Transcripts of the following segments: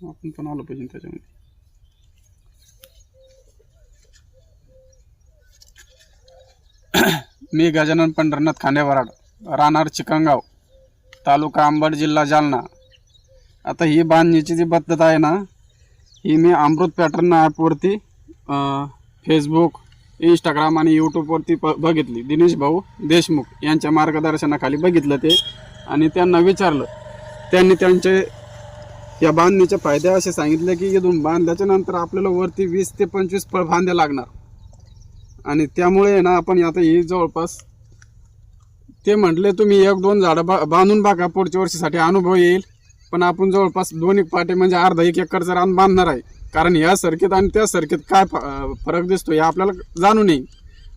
आपण पण आलो पाहिजे त्याच्यामध्ये. मी गजानन पंढरनाथ खांडेवराड राहणार चिकणगाव तालुका अंबड जिल्हा जालना. आता ही बांधण्याची जी पद्धत आहे ना ही मी अमृत पॅटर्न ॲपवरती फेसबुक इंस्टाग्राम आणि यूट्यूबवरती प बघितली. दिनेश भाऊ देशमुख यांच्या मार्गदर्शनाखाली बघितलं ते आणि त्यांना विचारलं. त्यांनी त्यांचे या बांधणीचे फायदे असे सांगितले की इथून बांधल्याच्या नंतर आपल्याला वरती वीस ते पंचवीस फळ फांद्या लागणार. आणि त्यामुळे आहे ना आपण आता ही जवळपास ते म्हटले तुम्ही एक दोन झाडं बा बांधून बघा पुढच्या वर्षीसाठी अनुभव येईल. पण आपण जवळपास दोन एक पाटे म्हणजे अर्धा एक एकरचं रान बांधणार आहे कारण या सर्किट आणि त्या सर्किट काय फ- फरक दिसतो हे आपल्याला जाणून येईल.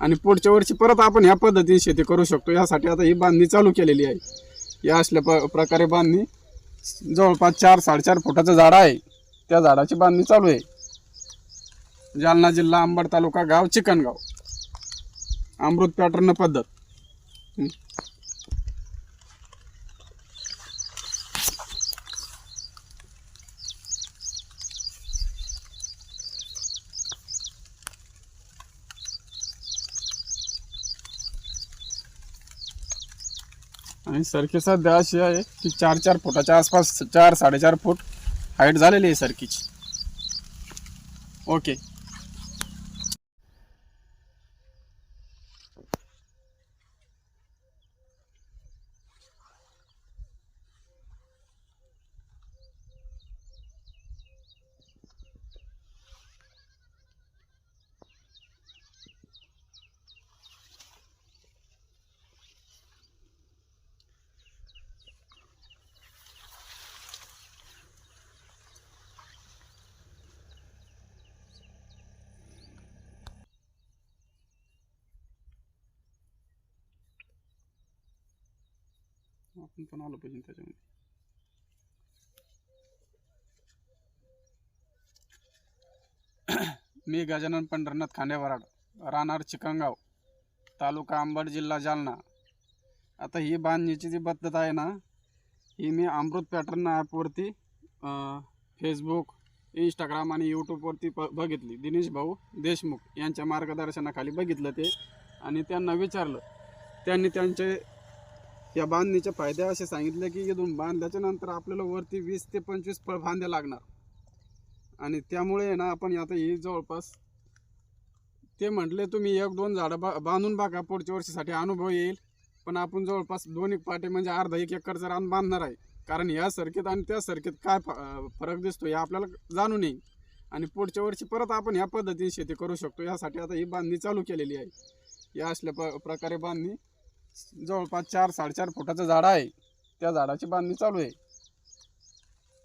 आणि पुढच्या वर्षी परत आपण ह्या पद्धतीने शेती करू शकतो यासाठी आता ही बांधणी चालू केलेली आहे. या असल्या प प्रकारे बांधणी जवळपास चार साडेचार फुटाचं झाड आहे. त्या झाडाची बांधणी चालू आहे. जालना जिल्हा अंबड तालुका गाव चिकणगाव अमृत पॅटर्न पद्धत. आणि सरकीचा सध्या अशी आहे की चार चार फुटाच्या आसपास चार साडेचार फूट हाईट झालेली आहे सरकीची. ओके आपण पण आलो पाहिजे त्याच्यामध्ये. मी गजानन पंढरनाथ खांडेवराड राहणार चिकणगाव तालुका अंबड जिल्हा जालना. आता ही बांधण्याची जी पद्धत आहे ना ही मी अमृत पॅटर्न ॲपवरती फेसबुक इंस्टाग्राम आणि यूट्यूबवरती प बघितली. दिनेश भाऊ देशमुख यांच्या मार्गदर्शनाखाली बघितलं ते आणि त्यांना विचारलं. त्यांनी त्यांचे या बांधणीचे फायदे असे सांगितले की इथून बांधल्याच्या नंतर आपल्याला वरती वीस ते पंचवीस फळ फांद्या लागणार. आणि त्यामुळे आहे ना आपण आता ही जवळपास ते म्हटले तुम्ही एक दोन झाडं बा बांधून बघा पुढच्या वर्षीसाठी अनुभव येईल. पण आपण जवळपास दोन एक पाटे म्हणजे अर्धा एक एकरचं रान बांधणार आहे कारण या सर्किट आणि त्या सर्किट काय फ- फरक दिसतो हे आपल्याला जाणून येईल. आणि पुढच्या वर्षी परत आपण ह्या पद्धतीने शेती करू शकतो यासाठी आता ही बांधणी चालू केलेली आहे. या असल्या प प्रकारे बांधणी जवळपास चार साडेचार फुटाचं झाड आहे. त्या झाडाची बांधणी चालू आहे.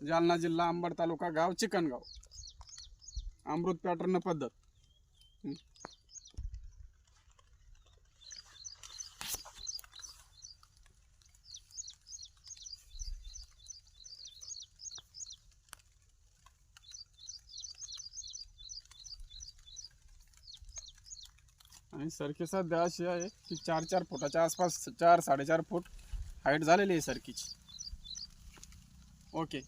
जालना जिल्हा अंबड तालुका गाव चिकणगाव अमृत पॅटर्न पद्धत. आणि सरकीचा सध्या अशी आहे की चार चार फुटाच्या आसपास चार साडेचार फूट हाईट झालेली आहे सरकीची. ओके